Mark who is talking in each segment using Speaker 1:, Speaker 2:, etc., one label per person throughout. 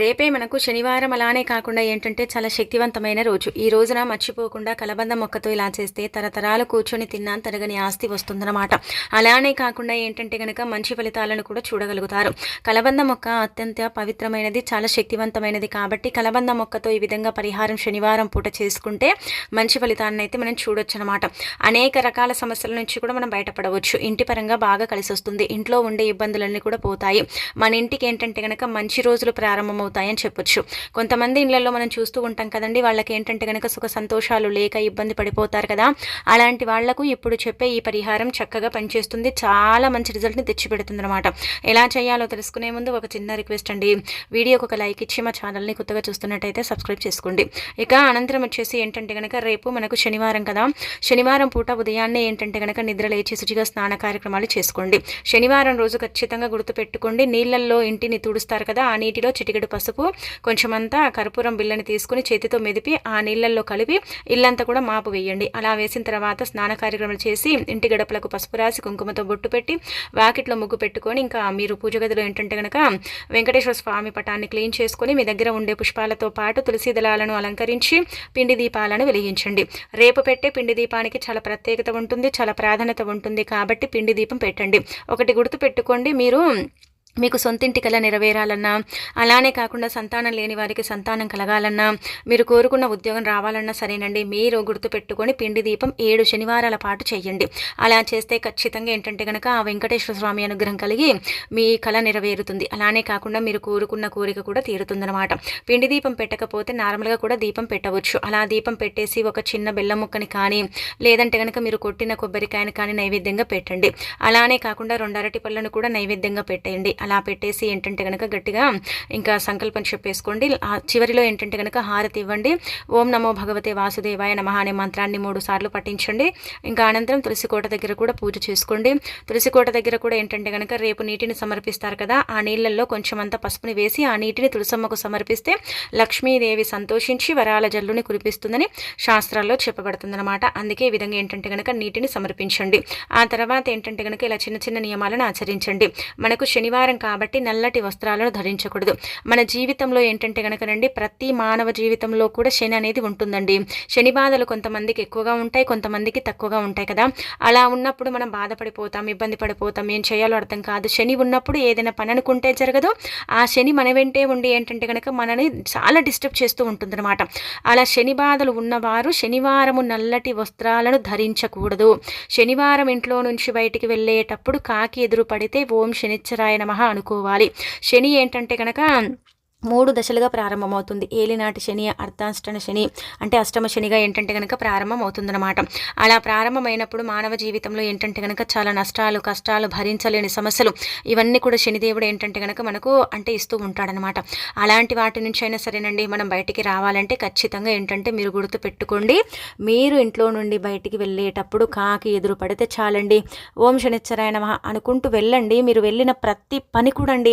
Speaker 1: రేపే మనకు శనివారం అలానే కాకుండా ఏంటంటే చాలా శక్తివంతమైన రోజు. ఈ రోజున మర్చిపోకుండా కలబంద మొక్కతో ఇలా చేస్తే తరతరాలు కూర్చొని తిన్నా తరగని ఆస్తి వస్తుందన్నమాట. అలానే కాకుండా ఏంటంటే కనుక మంచి ఫలితాలను కూడా చూడగలుగుతారు. కలబంద మొక్క అత్యంత పవిత్రమైనది చాలా శక్తివంతమైనది కాబట్టి కలబంద మొక్కతో ఈ విధంగా పరిహారం శనివారం పూట చేసుకుంటే మంచి ఫలితాన్ని అయితే మనం చూడొచ్చు అనమాట అనేక రకాల సమస్యల నుంచి కూడా మనం బయటపడవచ్చు. ఇంటి పరంగా బాగా కలిసి వస్తుంది ఇంట్లో ఉండే ఇబ్బందులన్నీ కూడా పోతాయి. మన ఇంటికి ఏంటంటే కనుక మంచి రోజులు ప్రారంభం అవుతాయని చెప్పొచ్చు. కొంతమంది ఇళ్ళలో మనం చూస్తూ ఉంటాం కదండి వాళ్ళకి ఏంటంటే కనుక సుఖ సంతోషాలు లేక ఇబ్బంది పడిపోతారు కదా అలాంటి వాళ్ళకు ఇప్పుడు చెప్పే ఈ పరిహారం చక్కగా పనిచేస్తుంది. చాలా మంచి రిజల్ట్ని తెచ్చిపెడుతుంది అనమాట ఎలా చేయాలో తెలుసుకునే ముందు ఒక చిన్న రిక్వెస్ట్ అండి. వీడియోకి ఒక లైక్ ఇచ్చి మా ఛానల్ని కొత్తగా చూస్తున్నట్టయితే సబ్స్క్రైబ్ చేసుకోండి. ఇక అనంతరం వచ్చేసి ఏంటంటే కనుక రేపు మనకు శనివారం కదా శనివారం పూట ఉదయాన్నే ఏంటంటే కనుక నిద్ర లేచి శుచిగా స్నాన కార్యక్రమాలు చేసుకోండి. శనివారం రోజు ఖచ్చితంగా గుర్తుపెట్టుకోండి. నీళ్ళల్లో ఇంటిని తుడుస్తారు కదా ఆ నీటిలో చిటికెడు పసుపు కొంచెమంతా కర్పూరం బిల్లని తీసుకుని చేతితో మెదిపి ఆ నీళ్ళల్లో కలిపి ఇల్లంతా కూడా మాపు వేయండి. అలా వేసిన తర్వాత స్నాన కార్యక్రమాలు చేసి ఇంటి గడపలకు పసుపు రాసి కుంకుమతో బొట్టు పెట్టి వాకిట్లో ముగ్గు పెట్టుకొని ఇంకా మీరు పూజ గదిలో ఏంటంటే కనుక వెంకటేశ్వర స్వామి పటాన్ని క్లీన్ చేసుకొని మీ దగ్గర ఉండే పుష్పాలతో పాటు తులసి దళాలను అలంకరించి పిండి దీపాలను వెలిగించండి. రేపు పెట్టే పిండి దీపానికి చాలా ప్రత్యేకత ఉంటుంది చాలా ప్రాధాన్యత ఉంటుంది కాబట్టి పిండి దీపం పెట్టండి. ఒకటి గుర్తు పెట్టుకోండి మీరు మీకు సొంతింటి కళ నెరవేరాలన్నా అలానే కాకుండా సంతానం లేని వారికి సంతానం కలగాలన్నా మీరు కోరుకున్న ఉద్యోగం రావాలన్నా సరేనండి మీరు గుర్తుపెట్టుకొని పిండి దీపం ఏడు శనివారాల పాటు చేయండి. అలా చేస్తే ఖచ్చితంగా ఏంటంటే కనుక ఆ వెంకటేశ్వర స్వామి అనుగ్రహం కలిగి మీ కళ నెరవేరుతుంది. అలానే కాకుండా మీరు కోరుకున్న కోరిక కూడా తీరుతుందనమాట పిండి దీపం పెట్టకపోతే నార్మల్గా కూడా దీపం పెట్టవచ్చు. అలా దీపం పెట్టేసి ఒక చిన్న బెల్లం ముక్కని కానీ లేదంటే కనుక మీరు కొట్టిన కొబ్బరికాయని కానీ నైవేద్యంగా పెట్టండి. అలానే కాకుండా రెండు అరటి పళ్ళను కూడా నైవేద్యంగా పెట్టండి అలా పెట్టేసి ఏంటంటే కనుక గట్టిగా ఇంకా సంకల్పం చెప్పేసుకోండి. చివరిలో ఏంటంటే కనుక హారతి ఇవ్వండి. ఓం నమో భగవతే వాసుదేవాయ నమ అనే మంత్రాన్ని మూడు సార్లు పఠించండి. ఇంకా అనంతరం తులసికోట దగ్గర కూడా పూజ చేసుకోండి. తులసికోట దగ్గర కూడా ఏంటంటే కనుక రేపు నీటిని సమర్పిస్తారు కదా ఆ నీళ్ళల్లో కొంచెం అంత పసుపుని వేసి ఆ నీటిని తులసమ్మకు సమర్పిస్తే లక్ష్మీదేవి సంతోషించి వరాల జల్లుని కురిపిస్తుందని శాస్త్రాల్లో చెప్పబడుతుందన్నమాట. అందుకే ఈ విధంగా ఏంటంటే కనుక నీటిని సమర్పించండి. ఆ తర్వాత ఏంటంటే కనుక ఇలా చిన్న చిన్న నియమాలను ఆచరించండి. మనకు శనివారం శనివారం కాబట్టి నల్లటి వస్త్రాలను ధరించకూడదు. మన జీవితంలో ఏంటంటే కనుకనండి ప్రతి మానవ జీవితంలో కూడా శని అనేది ఉంటుందండి. శని బాధలు కొంతమందికి ఎక్కువగా ఉంటాయి కొంతమందికి తక్కువగా ఉంటాయి కదా. అలా ఉన్నప్పుడు మనం బాధపడిపోతాం ఇబ్బంది పడిపోతాం ఏం చేయాలో అర్థం కాదు. శని ఉన్నప్పుడు ఏదైనా పని అనుకుంటే జరగదు. ఆ శని మన వెంటే ఉండి ఏంటంటే కనుక మనని చాలా డిస్టర్బ్ చేస్తూ ఉంటుందన్నమాట. అలా శని బాధలు ఉన్నవారు శనివారము నల్లటి వస్త్రాలను ధరించకూడదు. శనివారం ఇంట్లో నుంచి బయటికి వెళ్ళేటప్పుడు కాకి ఎదురు పడితే ఓం శనిచ్చరాయ నమ అనుకోవాలి. శని ఏంటంటే కనుక మూడు దశలుగా ప్రారంభమవుతుంది. ఏలినాటి శని అర్ధాష్టన శని అంటే అష్టమ శనిగా ఏంటంటే కనుక ప్రారంభం అవుతుందన్నమాట అలా ప్రారంభమైనప్పుడు మానవ జీవితంలో ఏంటంటే కనుక చాలా నష్టాలు కష్టాలు భరించలేని సమస్యలు ఇవన్నీ కూడా శనిదేవుడు ఏంటంటే కనుక మనకు అంటే ఇస్తూ ఉంటాడనమాట అలాంటి వాటి నుంచి అయినా సరేనండి మనం బయటికి రావాలంటే ఖచ్చితంగా ఏంటంటే మీరు గుర్తు పెట్టుకోండి. మీరు ఇంట్లో నుండి బయటికి వెళ్ళేటప్పుడు కాకి ఎదురు పడితే చాలండి. ఓం శనిచ్చరాయణ అనుకుంటూ వెళ్ళండి. మీరు వెళ్ళిన ప్రతి పని కూడా అండి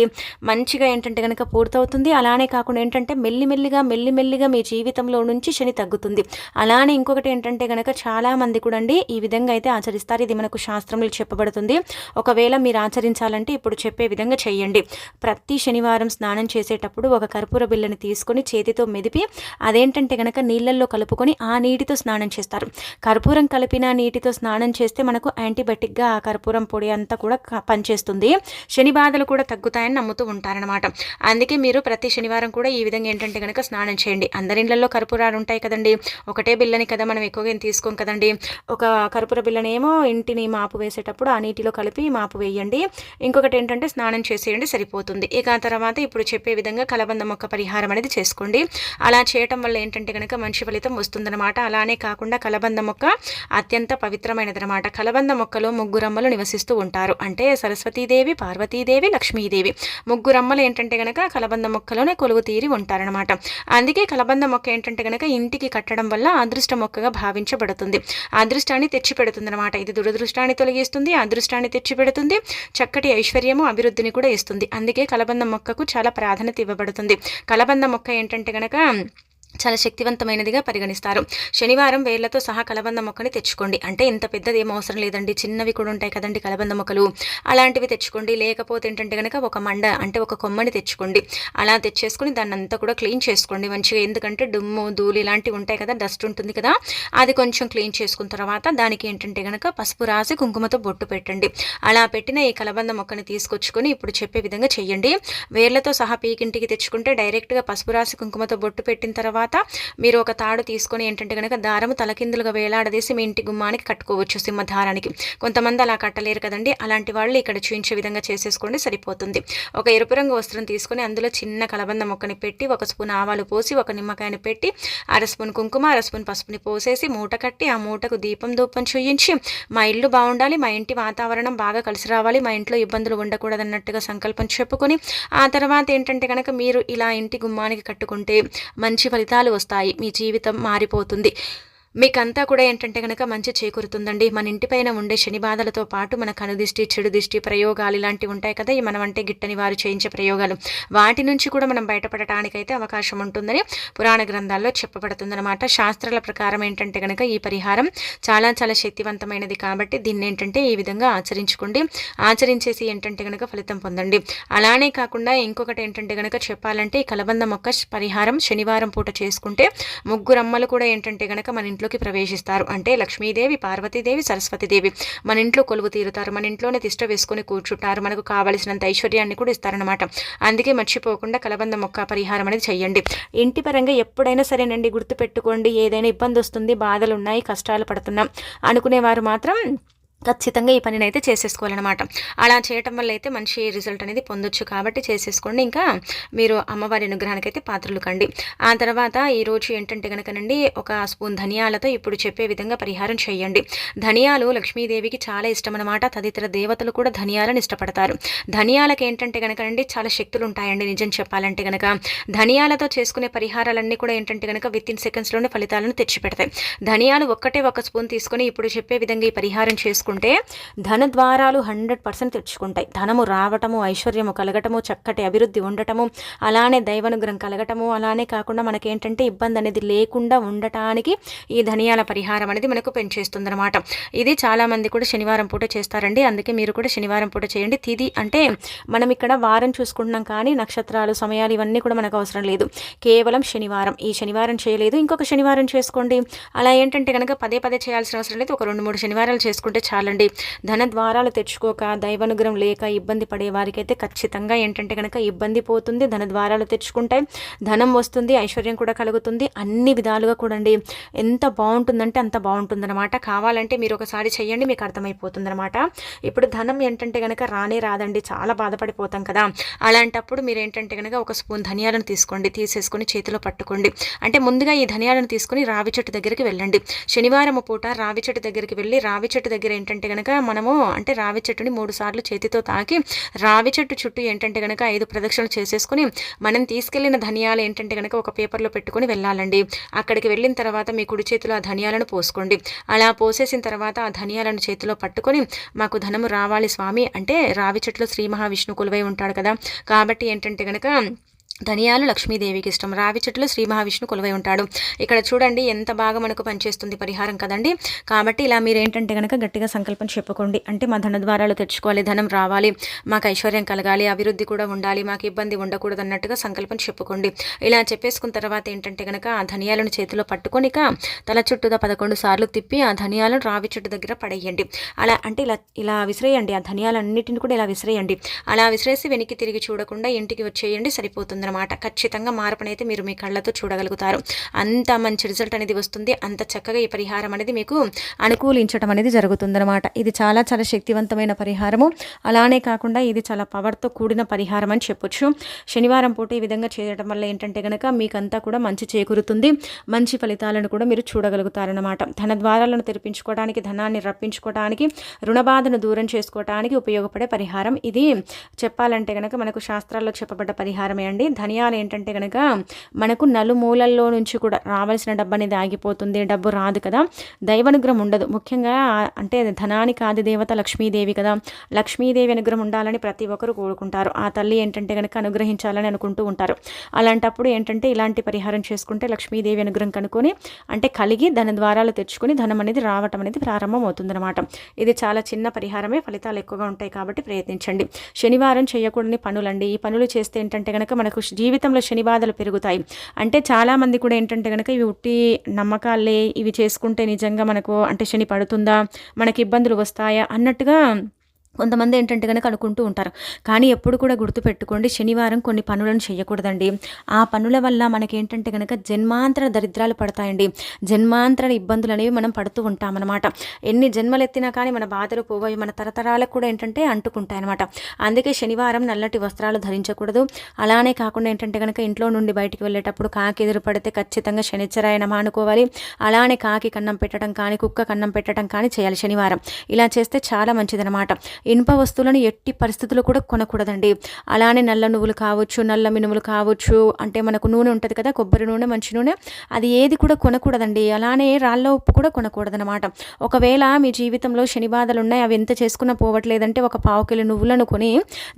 Speaker 1: మంచిగా ఏంటంటే కనుక పూర్తవుతుంది. అలానే కాకుండా ఏంటంటే మెల్లిమెల్లిగా మెల్లిమెల్లిగా మీ జీవితంలో నుంచి శని తగ్గుతుంది. అలానే ఇంకొకటి ఏంటంటే కనుక చాలామంది కూడా అండి ఈ విధంగా అయితే ఆచరిస్తారు. ఇది మనకు శాస్త్రంలో చెప్పబడుతుంది. ఒకవేళ మీరు ఆచరించాలంటే ఇప్పుడు చెప్పే విధంగా చేయండి. ప్రతి శనివారం స్నానం చేసేటప్పుడు ఒక కర్పూర బిల్లని తీసుకొని చేతితో మెదిపి అదేంటంటే కనుక నీళ్ళల్లో కలుపుకొని ఆ నీటితో స్నానం చేస్తారు. కర్పూరం కలిపిన నీటితో స్నానం చేస్తే మనకు యాంటీబయాటిక్గా ఆ కర్పూరం పొడి అంతా కూడా పనిచేస్తుంది. శని బాధలు కూడా తగ్గుతాయని నమ్ముతూ ఉంటారనమాట అందుకే మీరు ప్రతి శనివారం కూడా ఈ విధంగా ఏంటంటే కనుక స్నానం చేయండి. అందరిళ్ళలో కర్పూరాలు ఉంటాయి కదండి. ఒకటే బిల్లని కదా మనం ఎక్కువగా తీసుకోం కదండి. ఒక కర్పూర బిల్లనేమో ఇంటిని మాపు వేసేటప్పుడు ఆ నీటిలో కలిపి మాపు వేయండి. ఇంకొకటి ఏంటంటే స్నానం చేసేయండి సరిపోతుంది. ఇక తర్వాత ఇప్పుడు చెప్పే విధంగా కలబంద మొక్క పరిహారం అనేది చేసుకోండి. అలా చేయటం వల్ల ఏంటంటే కనుక మంచి ఫలితం వస్తుందన్నమాట. అలానే కాకుండా కలబంద మొక్క అత్యంత పవిత్రమైనదనమాట కలబంద మొక్కలో ముగ్గురమ్మలు నివసిస్తూ ఉంటారు. అంటే సరస్వతీదేవి పార్వతీదేవి లక్ష్మీదేవి. ముగ్గురమ్మలు ఏంటంటే కనుక కలబంద మొక్కలో ఇంట్లోనే కొలువు తీరి ఉంటారనమాట అందుకే కలబంద మొక్క ఏంటంటే కనుక ఇంటికి కట్టడం వల్ల అదృష్ట మొక్కగా భావించబడుతుంది. అదృష్టాన్ని తెచ్చిపెడుతుంది అనమాట ఇది దురదృష్టాన్ని తొలగిస్తుంది అదృష్టాన్ని తెచ్చిపెడుతుంది చక్కటి ఐశ్వర్యము అభివృద్ధిని కూడా ఇస్తుంది. అందుకే కలబంద మొక్కకు చాలా ప్రాధాన్యత ఇవ్వబడుతుంది. కలబంద మొక్క ఏంటంటే కనుక చాలా శక్తివంతమైనదిగా పరిగణిస్తారు. శనివారం వేర్లతో సహా కలబంద మొక్కని తెచ్చుకోండి. అంటే ఇంత పెద్దది ఏం అవసరం లేదండి. చిన్నవి కూడా ఉంటాయి కదండి కలబంద మొక్కలు. అలాంటివి తెచ్చుకోండి. లేకపోతే ఏంటంటే కనుక ఒక మండ అంటే ఒక కొమ్మని తెచ్చుకోండి. అలా తెచ్చేసుకుని దాన్ని అంతా కూడా క్లీన్ చేసుకోండి మంచిగా. ఎందుకంటే దుమ్ము ధూళి ఇలాంటివి ఉంటాయి కదా డస్ట్ ఉంటుంది కదా అది కొంచెం క్లీన్ చేసుకున్న తర్వాత దానికి ఏంటంటే కనుక పసుపు రాసి కుంకుమతో బొట్టు పెట్టండి. అలా పెట్టిన ఈ కలబంద మొక్కని తీసుకొచ్చుకొని ఇప్పుడు చెప్పే విధంగా చెయ్యండి వేర్లతో సహా పీకింటికి తెచ్చుకుంటే డైరెక్ట్గా పసుపు రాసి కుంకుమతో బొట్టు పెట్టిన తర్వాత తర్వాత మీరు ఒక తాడు తీసుకొని ఏంటంటే కనుక దారము తలకిందులుగా వేలాడదీసి మీ ఇంటి గుమ్మానికి కట్టుకోవచ్చు సింహధారానికి. కొంతమంది అలా కట్టలేరు కదండి. అలాంటి వాళ్ళు ఇక్కడ చూపించే విధంగా చేసేసుకోండి సరిపోతుంది. ఒక ఎరుపు రంగు వస్త్రం తీసుకొని అందులో చిన్న కలబంద మొక్కని పెట్టి ఒక స్పూన్ ఆవాలు పోసి ఒక నిమ్మకాయని పెట్టి అర స్పూన్ కుంకుమ అర స్పూన్ పసుపుని పోసేసి మూట కట్టి ఆ మూటకు దీపం దూపం చూయించి మా ఇల్లు బాగుండాలి మా ఇంటి వాతావరణం బాగా కలిసి రావాలి మా ఇంట్లో ఇబ్బందులు ఉండకూడదన్నట్టుగా సంకల్పం చెప్పుకొని ఆ తర్వాత ఏంటంటే కనుక మీరు ఇలా ఇంటి గుమ్మానికి కట్టుకుంటే మంచి ఫలితం ఫలితాలు వస్తాయి. మీ జీవితం మారిపోతుంది. మీకంతా కూడా ఏంటంటే కనుక మంచి చేకూరుతుందండి. మన ఇంటిపైన ఉండే శని బాధలతో పాటు మన కనుదిష్టి చెడు దిష్టి ప్రయోగాలు ఇలాంటివి ఉంటాయి కదా. ఈ మనం అంటే గిట్టని వారు చేయించే ప్రయోగాలు. వాటి నుంచి కూడా మనం బయటపడటానికైతే అవకాశం ఉంటుందని పురాణ గ్రంథాల్లో చెప్పబడుతుందన్నమాట. శాస్త్రాల ప్రకారం ఏంటంటే కనుక ఈ పరిహారం చాలా చాలా శక్తివంతమైనది కాబట్టి దీన్ని ఏంటంటే ఈ విధంగా ఆచరించుకోండి. ఆచరించేసి ఏంటంటే కనుక ఫలితం పొందండి. అలానే కాకుండా ఇంకొకటి ఏంటంటే కనుక చెప్పాలంటే ఈ కలబంద మొక్క పరిహారం శనివారం పూట చేసుకుంటే ముగ్గురమ్మలు కూడా ఏంటంటే కనుక మన ఇంట్లోకి ప్రవేశిస్తారు. అంటే లక్ష్మీదేవి పార్వతీదేవి సరస్వతీదేవి మన ఇంట్లో కొలువు తీరుతారు. మన ఇంట్లోనే తిష్ట వేసుకొని కూర్చుంటారు. మనకు కావలసినంత ఐశ్వర్యాన్ని కూడా ఇస్తారనమాట అందుకే మర్చిపోకుండా కలబంద మొక్క పరిహారం అనేది చేయండి ఇంటి పరంగా ఎప్పుడైనా సరేనండి గుర్తుపెట్టుకోండి. ఏదైనా ఇబ్బంది వస్తుంది బాధలు ఉన్నాయి కష్టాలు పడుతున్నాం అనుకునేవారు మాత్రం ఖచ్చితంగా ఈ పనిని అయితే చేసేసుకోవాలన్నమాట. అలా చేయటం వల్ల అయితే మంచి రిజల్ట్ అనేది పొందొచ్చు కాబట్టి చేసేసుకోండి. ఇంకా మీరు అమ్మవారి అనుగ్రహానికి అయితే పాత్రలు కండి. ఆ తర్వాత ఈరోజు ఏంటంటే కనుకనండి ఒక స్పూన్ ధనియాలతో ఇప్పుడు చెప్పే విధంగా పరిహారం చేయండి. ధనియాలు లక్ష్మీదేవికి చాలా ఇష్టం అనమాట తదితర దేవతలు కూడా ధనియాలను ఇష్టపడతారు. ధనియాలకు ఏంటంటే కనుకనండి చాలా శక్తులు ఉంటాయండి నిజం చెప్పాలంటే కనుక ధనియాలతో చేసుకునే పరిహారాలన్నీ కూడా ఏంటంటే కనుక విత్ ఇన్ సెకండ్స్లోనే ఫలితాలను తెచ్చిపెడతాయి. ధనియాలు ఒక్కటే ఒక స్పూన్ తీసుకొని ఇప్పుడు చెప్పే విధంగా ఈ పరిహారం చేసుకుంటే చేసుకుంటే ధన ద్వారాలు హండ్రెడ్ పర్సెంట్ తెచ్చుకుంటాయి. ధనము రావటము ఐశ్వర్యము కలగటము చక్కటి అభివృద్ధి ఉండటము అలానే దైవనుగ్రహం కలగటము అలానే కాకుండా మనకేంటంటే ఇబ్బంది అనేది లేకుండా ఉండటానికి ఈ ధనియాల పరిహారం అనేది మనకు పెంచేస్తుందన్నమాట. ఇది చాలామంది కూడా శనివారం పూట చేస్తారండి. అందుకే మీరు కూడా శనివారం పూట చేయండి. తిది అంటే మనం ఇక్కడ వారం చూసుకుంటున్నాం కానీ నక్షత్రాలు సమయాలు ఇవన్నీ కూడా మనకు అవసరం లేదు. కేవలం శనివారం. ఈ శనివారం చేయలేదు. ఇంకొక శనివారం చేసుకోండి. అలా ఏంటంటే కనుక పదే పదే చేయాల్సిన అవసరం లేదు. ఒక రెండు మూడు శనివారాలు చేసుకుంటే చాలా. చాలండి ధన ద్వారాలు తెచ్చుకోక దైవనుగ్రహం లేక ఇబ్బంది పడే వారికైతే ఖచ్చితంగా ఏంటంటే కనుక ఇబ్బంది పోతుంది. ధన ద్వారాలు తెచ్చుకుంటాయి ధనం వస్తుంది ఐశ్వర్యం కూడా కలుగుతుంది. అన్ని విధాలుగా కూడండి. ఎంత బాగుంటుందంటే అంత బాగుంటుందన్నమాట. కావాలంటే మీరు ఒకసారి చేయండి మీకు అర్థమైపోతుందన్నమాట. ఇప్పుడు ధనం ఏంటంటే కనుక రానే రాదండి. చాలా బాధపడిపోతాం కదా. అలాంటప్పుడు మీరు ఏంటంటే కనుక ఒక స్పూన్ ధనియాలను తీసుకోండి తీసేసుకొని చేతిలో పట్టుకోండి. అంటే ముందుగా ఈ ధనియాలను తీసుకొని రావి చెట్టు దగ్గరికి వెళ్ళండి. శనివారం పూట రావి చెట్టు దగ్గరికి వెళ్ళి రావి చెట్టు దగ్గర ఏంటంటే ఏంటంటే కనుక మనము అంటే రావి చెట్టుని మూడు సార్లు చేతితో తాకి రావి చెట్టు చుట్టూ ఏంటంటే కనుక ఐదు ప్రదక్షిణలు చేసేసుకొని మనం తీసుకెళ్ళిన ధనియాలు ఏంటంటే కనుక ఒక పేపర్లో పెట్టుకుని వెళ్ళాలండి. అక్కడికి వెళ్ళిన తర్వాత మీ కుడి చేతిలో ఆ ధనియాలను పోసుకోండి. అలా పోసేసిన తర్వాత ఆ ధనియాలను చేతిలో పట్టుకొని మాకు ధనము రావాలి స్వామి. అంటే రావి చెట్టులో శ్రీ మహావిష్ణు కొలువై ఉంటాడు కదా. కాబట్టి ఏంటంటే కనుక ధనియాలు లక్ష్మీదేవికి ఇష్టం. రావి చెట్టులో శ్రీ మహావిష్ణు కొలువై ఉంటాడు. ఇక్కడ చూడండి ఎంత బాగా మనకు పనిచేస్తుంది పరిహారం కదండి. కాబట్టి ఇలా మీరు ఏంటంటే కనుక గట్టిగా సంకల్పం చెప్పుకోండి. అంటే మా ధన ద్వారాలు తెచ్చుకోవాలి ధనం రావాలి మాకు ఐశ్వర్యం కలగాలి అభివృద్ధి కూడా ఉండాలి మాకు ఇబ్బంది ఉండకూడదు అన్నట్టుగా సంకల్పం చెప్పుకోండి. ఇలా చెప్పేసుకున్న తర్వాత ఏంటంటే కనుక ఆ ధనియాలను చేతిలో పట్టుకొని తల చుట్టూదా పదకొండు సార్లు తిప్పి ఆ ధనియాలను రావి చెట్టు దగ్గర పడేయండి. అలా అంటే ఇలా ఇలా విసిరేయండి. ఆ ధనియాలన్నిటిని కూడా ఇలా విసిరేయండి. అలా విసిరేసి వెనక్కి తిరిగి చూడకుండా ఇంటికి వచ్చేయండి. సరిపోతుంది అనమాట. ఖచ్చితంగా మార్పునైతే మీరు మీ కళ్ళతో చూడగలుగుతారు. అంత మంచి రిజల్ట్ అనేది వస్తుంది. అంత చక్కగా ఈ పరిహారం అనేది మీకు అనుకూలించడం అనేది జరుగుతుందనమాట. ఇది చాలా చాలా శక్తివంతమైన పరిహారము. అలానే కాకుండా ఇది చాలా పవర్తో కూడిన పరిహారం అని చెప్పొచ్చు. శనివారం పూట ఈ విధంగా చేయడం వల్ల ఏంటంటే కనుక మీకంతా కూడా మంచి చేకూరుతుంది. మంచి ఫలితాలను కూడా మీరు చూడగలుగుతారనమాట. ధన ద్వారాలను తెరిపించుకోవడానికి ధనాన్ని రప్పించుకోవడానికి రుణబాధను దూరం చేసుకోవడానికి ఉపయోగపడే పరిహారం ఇది. చెప్పాలంటే కనుక మనకు శాస్త్రాల్లో చెప్పబడ్డ పరిహారమే అండి. ధనియాలు ఏంటంటే కనుక మనకు నలుమూలల్లో నుంచి కూడా రావాల్సిన డబ్బు అనేది ఆగిపోతుంది డబ్బు రాదు కదా. దైవానుగ్రహం ఉండదు. ముఖ్యంగా అంటే ధనానికి ఆది దేవత లక్ష్మీదేవి కదా. లక్ష్మీదేవి అనుగ్రహం ఉండాలని ప్రతి ఒక్కరు కోరుకుంటారు. ఆ తల్లి ఏంటంటే కనుక అనుగ్రహించాలని అనుకుంటూ ఉంటారు. అలాంటప్పుడు ఏంటంటే ఇలాంటి పరిహారం చేసుకుంటే లక్ష్మీదేవి అనుగ్రహం కనుక్కొని అంటే కలిగి ధన ద్వారాలు తెచ్చుకొని ధనం అనేది రావటం అనేది ప్రారంభం అవుతుందన్నమాట. ఇది చాలా చిన్న పరిహారమే. ఫలితాలు ఎక్కువగా ఉంటాయి కాబట్టి ప్రయత్నించండి. శనివారం చేయకూడని పనులండి. ఈ పనులు చేస్తే ఏంటంటే కనుక మనకు జీవితంలో శనిబాధలు పెరుగుతాయి. అంటే చాలామంది కూడా ఏంటంటే కనుక ఇవి ఉట్టి నమ్మకాలే ఇవి చేసుకుంటే నిజంగా మనకు అంటే శని పడుతుందా మనకి ఇబ్బందులు వస్తాయా అన్నట్టుగా కొంతమంది ఏంటంటే కనుక అనుకుంటూ ఉంటారు. కానీ ఎప్పుడు కూడా గుర్తుపెట్టుకోండి శనివారం కొన్ని పనులను చేయకూడదండి. ఆ పనుల వల్ల మనకి ఏంటంటే కనుక జన్మాంతర దరిద్రాలు పడతాయండి. జన్మాంతర ఇబ్బందులు అనేవి మనం పడుతూ ఉంటామన్నమాట. ఎన్ని జన్మలు ఎత్తినా కానీ మన బాధలు పోవాయి మన తరతరాలకు కూడా ఏంటంటే అంటుకుంటాయి అనమాట అందుకే శనివారం నల్లటి వస్త్రాలు ధరించకూడదు. అలానే కాకుండా ఏంటంటే కనుక ఇంట్లో నుండి బయటికి వెళ్ళేటప్పుడు కాకి ఎదురు పడితే ఖచ్చితంగా శనిచ్చరాయనమా అనుకోవాలి అలానే కాకి కన్నం పెట్టడం కానీ కుక్క కన్నం పెట్టడం కానీ చేయాలి శనివారం. ఇలా చేస్తే చాలా మంచిదనమాట ఇనుప వస్తువులను ఎట్టి పరిస్థితుల్లో కూడా కొనకూడదండి. అలానే నల్ల నువ్వులు కావచ్చు నల్ల మినుములు కావచ్చు అంటే మనకు నూనె ఉంటుంది కదా కొబ్బరి నూనె మంచి నూనె అది ఏది కూడా కొనకూడదండి. అలానే రాళ్ళ ఉప్పు కూడా కొనకూడదనమాట ఒకవేళ మీ జీవితంలో శని బాధలు ఉన్నాయి అవి ఎంత చేసుకున్నా పోవట్లేదంటే ఒక పావు కిలో నువ్వులను కొని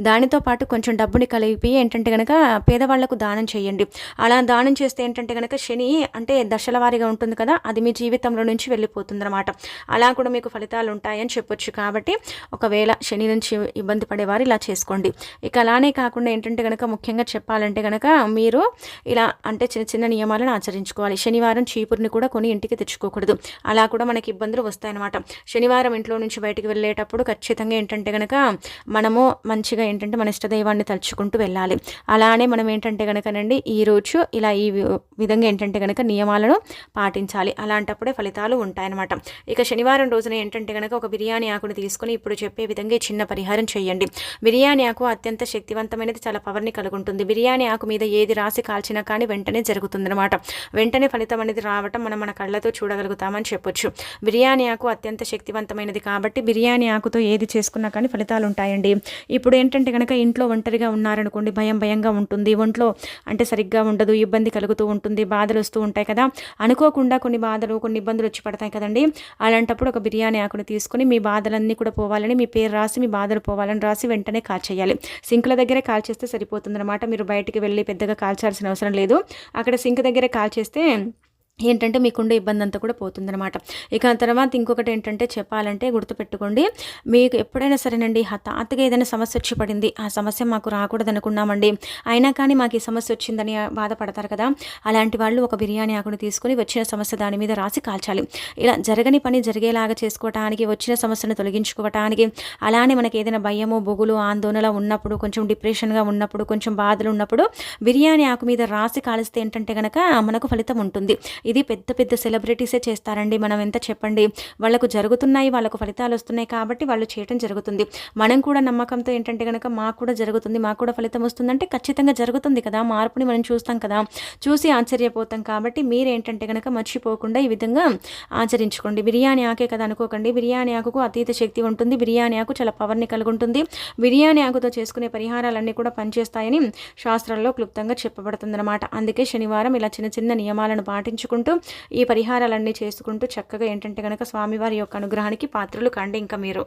Speaker 1: దానితో పాటు కొంచెం డబ్బుని కలిపి ఏంటంటే కనుక పేదవాళ్ళకు దానం చేయండి. అలా దానం చేస్తే ఏంటంటే కనుక శని అంటే దశల వారీగా ఉంటుంది కదా అది మీ జీవితంలో నుంచి వెళ్ళిపోతుందనమాట అలా కూడా మీకు ఫలితాలు ఉంటాయని చెప్పొచ్చు. కాబట్టి ఒకవేళ శని నుంచి ఇబ్బంది పడేవారు ఇలా చేసుకోండి. ఇక అలానే కాకుండా ఏంటంటే కనుక ముఖ్యంగా చెప్పాలంటే కనుక మీరు ఇలా అంటే చిన్న చిన్న నియమాలను ఆచరించుకోవాలి. శనివారం చీపురుని కూడా కొని ఇంటికి తెచ్చుకోకూడదు. అలా కూడా మనకి ఇబ్బందులు వస్తాయన్నమాట. శనివారం ఇంట్లో నుంచి బయటికి వెళ్ళేటప్పుడు ఖచ్చితంగా ఏంటంటే కనుక మనము మంచిగా ఏంటంటే మన ఇష్టదైవాన్ని తలుచుకుంటూ వెళ్ళాలి. అలానే మనం ఏంటంటే కనుకనండి ఈరోజు ఇలా ఈ విధంగా ఏంటంటే కనుక నియమాలను పాటించాలి. అలాంటప్పుడే ఫలితాలు ఉంటాయన్నమాట. ఇక శనివారం రోజున ఏంటంటే కనుక ఒక బిర్యానీ ఆకుని తీసుకొని ఇప్పుడు చెప్పే విధంగా అలాగే చిన్న పరిహారం చేయండి. బిర్యానీ ఆకు అత్యంత శక్తివంతమైనది చాలా పవర్ని కలుగుంటుంది. బిర్యానీ ఆకు మీద ఏది రాసి కాల్చినా కానీ వెంటనే జరుగుతుందన్నమాట. వెంటనే ఫలితం అనేది రావటం మనం మన కళ్ళతో చూడగలుగుతామని చెప్పొచ్చు. బిర్యానీ ఆకు అత్యంత శక్తివంతమైనది కాబట్టి బిర్యానీ ఆకుతో ఏది చేసుకున్నా కానీ ఫలితాలు ఉంటాయండి. ఇప్పుడు ఏంటంటే కనుక ఇంట్లో ఒంటరిగా ఉన్నారనుకోండి భయం భయంగా ఉంటుంది. ఒంట్లో అంటే సరిగ్గా ఉండదు ఇబ్బంది కలుగుతూ ఉంటుంది బాధలు వస్తూ ఉంటాయి కదా. అనుకోకుండా కొన్ని బాధలు కొన్ని ఇబ్బందులు వచ్చి పడతాయి కదండి. అలాంటప్పుడు ఒక బిర్యానీ ఆకుని తీసుకొని మీ బాధలన్నీ కూడా పోవాలని మీ పేరు రాసి మీ బాధలు పోవాలని రాసి వెంటనే కాల్చేయాలి సింకుల దగ్గరే కాల్చేస్తే సరిపోతుందన్నమాట. మీరు బయటికి వెళ్ళి పెద్దగా కాల్చాల్సిన అవసరం లేదు. అక్కడ సింక్ దగ్గరే కాల్చేస్తే ఏంటంటే మీకుండే ఇబ్బంది అంతా కూడా పోతుందనమాట ఇక తర్వాత ఇంకొకటి ఏంటంటే చెప్పాలంటే గుర్తుపెట్టుకోండి మీకు ఎప్పుడైనా సరేనండి హఠాత్తుగా ఏదైనా సమస్య వచ్చి పడింది ఆ సమస్య మాకు రాకూడదు అనుకున్నామండి అయినా కానీ మాకు ఈ సమస్య వచ్చిందని బాధపడతారు కదా. అలాంటి వాళ్ళు ఒక బిర్యానీ ఆకును తీసుకొని వచ్చిన సమస్య దాని మీద రాసి కాల్చాలి. ఇలా జరగని పని జరిగేలాగా చేసుకోవటానికి వచ్చిన సమస్యను తొలగించుకోవటానికి అలానే మనకి ఏదైనా భయము బొగులు ఆందోళన ఉన్నప్పుడు కొంచెం డిప్రెషన్గా ఉన్నప్పుడు కొంచెం బాధలు ఉన్నప్పుడు బిర్యానీ ఆకు మీద రాసి కాలిస్తే ఏంటంటే కనుక మనకు ఫలితం ఉంటుంది. ఇది పెద్ద పెద్ద సెలబ్రిటీసే చేస్తారండి. మనం ఎంత చెప్పండి? వాళ్ళకు జరుగుతున్నాయి వాళ్ళకు ఫలితాలు వస్తున్నాయి కాబట్టి వాళ్ళు చేయటం జరుగుతుంది. మనం కూడా నమ్మకంతో ఏంటంటే కనుక మాకు కూడా జరుగుతుంది మాకు కూడా ఫలితం వస్తుందంటే ఖచ్చితంగా జరుగుతుంది కదా. మార్పుని మనం చూస్తాం కదా. చూసి ఆశ్చర్యపోతాం కాబట్టి మీరేంటంటే కనుక మర్చిపోకుండా ఈ విధంగా ఆచరించుకోండి. బిర్యానీ ఆకే కదా అనుకోకండి. బిర్యానీ ఆకుకు అతీత శక్తి ఉంటుంది. బిర్యానీ ఆకు చాలా పవర్ని కలిగి ఉంటుంది బిర్యానీ ఆకుతో చేసుకునే పరిహారాలన్నీ కూడా పనిచేస్తాయని శాస్త్రాల్లో క్లుప్తంగా చెప్పబడుతుందన్నమాట. అందుకే శనివారం ఇలా చిన్న చిన్న నియమాలను పాటించుకుంటూ చేసుకుంటూ ఈ పరిహారాలన్నీ చేసుకుంటూ చక్కగా ఏంటంటే కనుక స్వామివారి యొక్క అనుగ్రహానికి పాత్రలు కండి ఇంకా మీరు.